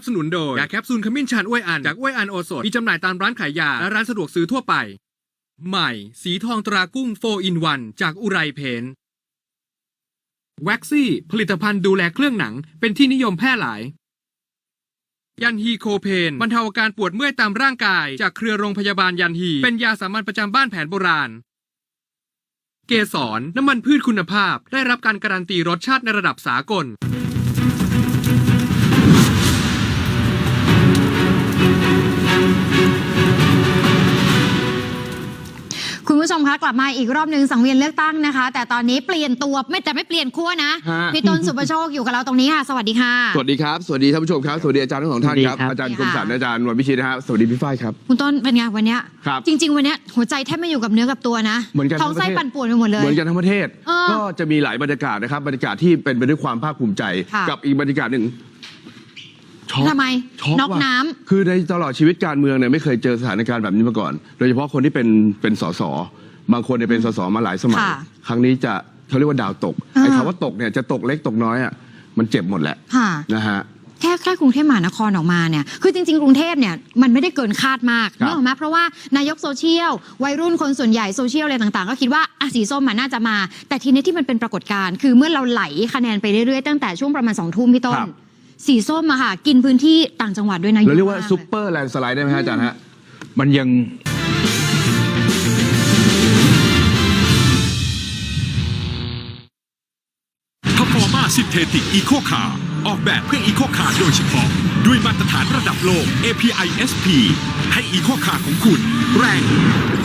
นับสนุนโดยยาแคปซูลขมิ้นชันอ้วยอันจากอ้วยอันโอสถมีจำหน่ายตามร้านขายยา และร้านสะดวกซื้อทั่วไป ใหม่ สีทองตรากุ้ง4 in 1จากอุไรเพนวัคซี่ผลิตภัณฑ์ดูแลเครื่องหนังเป็นที่นิยมแพร่หลาย ยันฮีโคเพนบรรเทาอาการปวดเมื่อยตามร่างกาย จากเครือโรงพยาบาลยันฮี เป็นยาสามัญประจำบ้านแผนโบราณ เกสรน้ำมันพืชคุณภาพ ได้รับการการันตีรสชาติในระดับสากล คุณผู้ชมคะกลับมาอีกรอบหนึ่งสังเวียนเลือกตั้งนะคะ แต่ตอนนี้เปลี่ยนตัวไม่แต่ไม่เปลี่ยนขั้วนะฮะ พี่ต้นสุประโชคอยู่กับเราตรงนี้ค่ะสวัสดีค่ะ สวัสดีครับ สวัสดีท่านผู้ชมครับ สวัสดีอาจารย์ทั้งสองท่านครับ สวัสดีครับ อาจารย์สวัคสดีมค่ะสันอาจารย์วันพิชิตนะฮะ สวัสดีพี่ฝ้ายครับ คุณต้นเป็นไงวันเนี้ยครับจริง ๆ วันเนี้ยหัวใจแทบไม่อยู่กับเนื้อกับตัวนะเหมือนกันท้องไส้ทั้งประเทศ ปั่นป่วนไปหมดเลย เหมือนกันทั้งประเทศ เออก็จะมีหลายบรรยากาศนะครับ บรรยากาศที่เป็นไปด้วยความภาคภูมิใจ ค่ะ กับอีกบรรยากาศหนึ่ง ช็อกทำไมช็อกน็อกว่ะน้ำ คือในตลอดชีวิตการเมืองเนี่ยไม่เคยเจอสถานการณ์แบบนี้มาก่อน โดยเฉพาะคนที่เป็นเป็นสสบางคนเนี่ยเป็นสสมาหลายสมัย ค่ะครั้งนี้จะเขาเรียกว่าดาวตกอ่า ไอ้คำว่าตกเนี่ยจะตกเล็กตกน้อยอะมันเจ็บหมดแหละค่ะ นะฮะ แค่แค่กรุงเทพมหานครออกมาเนี่ย คือจริงๆ กรุงเทพเนี่ยมันไม่ได้เกินคาดมากครับ นึกออกไหมเพราะว่านายกโซเชียล วัยรุ่นคนส่วนใหญ่โซเชียลอะไรต่างๆ ก็คิดว่าอะสีส้มมันน่าจะมา แต่ทีนี้ที่มันเป็นปรากฏการณ์ คือเมื่อเราไหลคะแนนไปเรื่อยๆ ตั้งแต่ช่วงประมาณสองทุ่มพี่ต้น ครับ สีส้มอะค่ะ กินพื้นที่ต่างจังหวัดด้วยนะเราเรียกว่าอะมลซุปเปอร์แลนด์สไลด์ได้ไหมฮะอาจารย์ฮะ มันยังทฟอร์มาซินเทติกอีโคคาออกแบบเพื่ออีโคคาโดยเฉพาะ ด้วยมาตรฐานระดับโลก API SP ให้อีโคคาของคุณ แรง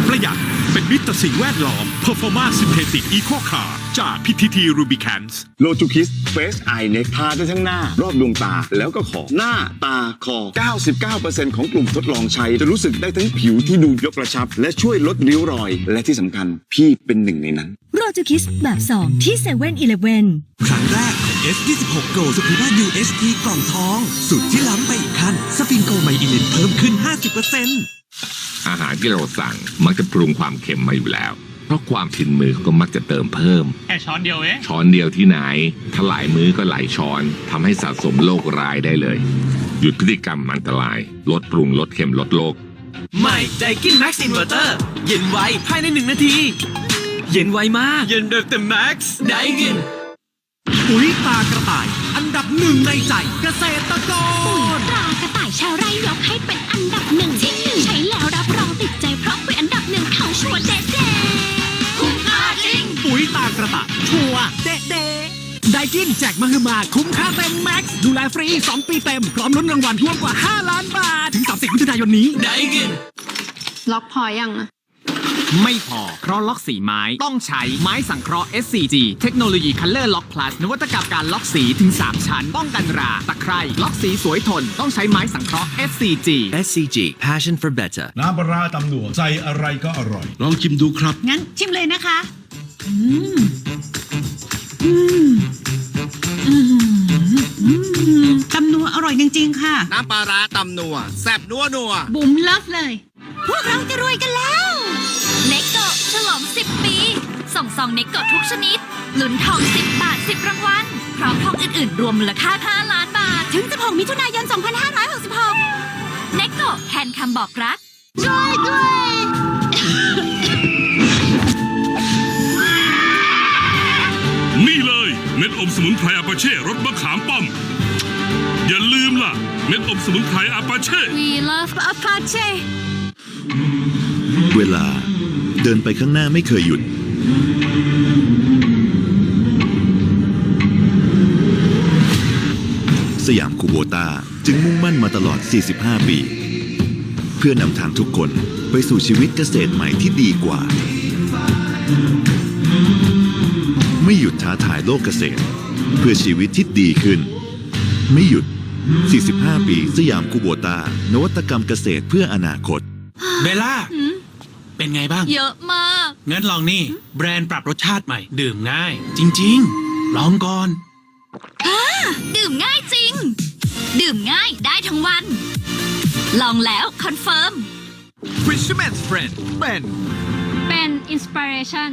ประหยัดเป็นมิตรต่อสิ่งแวดล้อม Performa Synthetic Eco Car จาก PTT Rubicans โลจูคิสเฟสไอเน็กทาได้ทั้งหน้า รอบดวงตาแล้วก็คอหน้าตาคอ 99%ของกลุ่มทดลองใช้ จะรู้สึกได้ทั้งผิวที่ดูยกกระชับ และช่วยลดริ้วรอย และที่สำคัญ พี่เป็นหนึ่งในนั้นโรจูคิสแบบ2ที่7 e เ e ่ e อครั้งแรกของ S26 Go สปีด UST กล่องทอง สุดที่ล้ำไปอีกขั้นสฟินโกไมอิลินเพิ่มขึ้น 50%อาหารที่เราสั่งมักจะปรุงความเค็มมาอยู่แล้ว เพราะความผินมือก็มักจะเติมเพิ่ม แค่ช้อนเดียวเองช้อนเดียวที่ไหนถ้าหลายมื้อก็หลายช้อนทำให้สะสมโรคร้ายได้เลย หยุดพฤติกรรมอันตราย ลดปรุงลดเค็มลดโรคใหม่ไดกินแม็กซ์อินเวอร์เตอร์เย็นไวภายในหนึ่งนาที เย็นไวมาก เย็นแบบเต็มแม็กซ์ไดกินปุ๋ยตากระต่าย อันดับหนึ่งในใจเกษตรกรตรากระต่ายชาวไร่ยกให้เป็นอันดับหนึ่งที่หนึ่งใช้แล้วรับรอง นแจกมาคือมาคุ้มค่าเต็มแม็กซ์ดูแลฟรี 2 ปีเต็ม พร้อมลุ้นรางวัลรวมกว่า 5 ล้านบาท ถึง 30มิถุนายนนี้ ไดกิน ล็อกพอยังอะไม่พอ เพราะล็อกสีไม้ต้องใช้ไม้สังเคราะห์ SCG เทคโนโลยี Color Lock Plus นวัตกรรมการล็อกสีถึง 3 ชั้น ป้องกันรา ตะไคร่ล็อกสีสวยทน ต้องใช้ไม้สังเคราะห์ SCG SCG Passion for Better น้ำปลาร้าตำหนัวใส่อะไรก็อร่อย ลองชิมดูครับ งั้นชิมเลยนะคะตำนัว ร่อยจริง ๆ ค่ะ น้ำปลาร้าตำนัวแซ่บนัวนัวบุ๋มเลิฟเลย พวกเราจะรวยกันแล้ว เน็กโกฉลอง 10 ปี ส่งซองเน็กโกทุกชนิด ลุ้นทอง 10 บาท 10 รางวัล พร้อมทองอื่น ๆ รวมมูลค่า 5 ล้านบาท ถึง 16 มิถุนายน 2566 เน็กโกแทนคำบอกรักรวยด้วย นี่เลยเม็ดอมสมุนไพรอาปาเช่รสมะขามป้อม อย่าลืมล่ะเม็ดอมสมุนไพรอาปาเช่ We love Apache เวลาเดินไปข้างหน้าไม่เคยหยุด สยามคูโบตาจึงมุ่งมั่นมาตลอด 45 ปี เพื่อนำทางทุกคนไปสู่ชีวิตเกษตรใหม่ที่ดีกว่า ไม่หยุดท้าทายโลกเกษตร เพื่อชีวิตที่ดีขึ้น ไม่หยุด 45 ปี สยามคูโบตา นวัตกรรมเกษตรเพื่ออนาคต เบลล่า เป็นไงบ้าง เยอะมาก งั้นลองนี่ แบรนด์ปรับรสชาติใหม่ ดื่มง่าย จริง ๆ ลองก่อน ดื่มง่ายจริง ดื่มง่ายได้ทั้งวัน ลองแล้วคอนเฟิร์ม Fisherman's Friend เป็น เป็นอินสปิเรชัน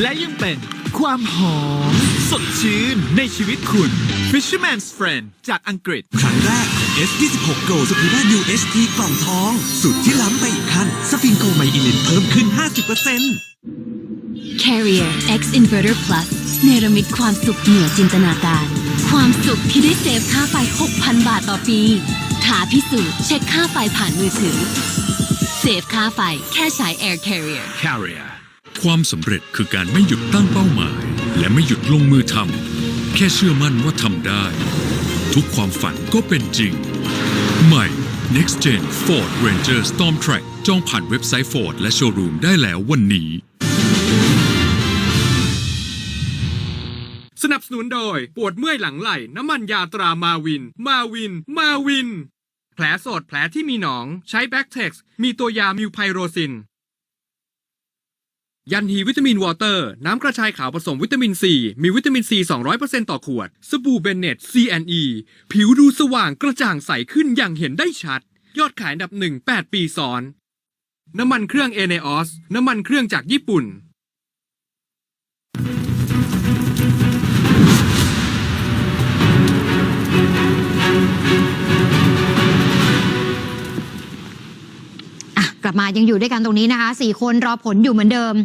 และยังเป็น ความหอม สดชื่นในชีวิตคุณ Fisherman's Friend จากอังกฤษ ครั้งแรกของ S26 Go สกูบ้า UHT กล่องทอง สุดที่ล้ำไปอีกขั้นสฟิงโกไมอิลินเพิ่มขึ้น 50% Carrier X Inverter Plus เนรมิตความสุขเหนือจินตนาการ ความสุขที่ได้เซฟค่าไฟ 6,000 บาทต่อปีท้าพิสูจน์เช็คค่าไฟผ่านมือถือ เซฟค่าไฟแค่ใช้ Air Carrier Carrier ความสำเร็จคือการไม่หยุดตั้งเป้าหมาย และไม่หยุดลงมือทำแค่เชื่อมั่นว่าทำได้ ทุกความฝันก็เป็นจริง ใหม่ Next Gen Ford Ranger Storm Track จองผ่านเว็บไซต์ Ford และโชว์รูมได้แล้ววันนี้ สนับสนุนโดย ปวดเมื่อยหลังไหล่น้ำมันยาตรามาวิน มาวิน มาวิน แผลสดแผลที่มีหนอง ใช้แบ็กเท็กซ์มีตัวยามิวไพโรซิน ยันฮีวิตามินวอเตอร์ น้ำกระชายขาวผสมวิตามินซี มีวิตามินซี 200%ต่อขวด สบู่เบนเน็ต CNE ผิวดูสว่างกระจ่างใสขึ้นอย่างเห็นได้ชัด ยอดขายอันดับหนึ่ง8ปีซ้อน น้ำมันเครื่องเอเนออสน้ำมันเครื่องจากญี่ปุ่น อะกลับมายังอยู่ด้วยกันตรงนี้นะคะสี่คนรอผลอยู่เหมือนเดิม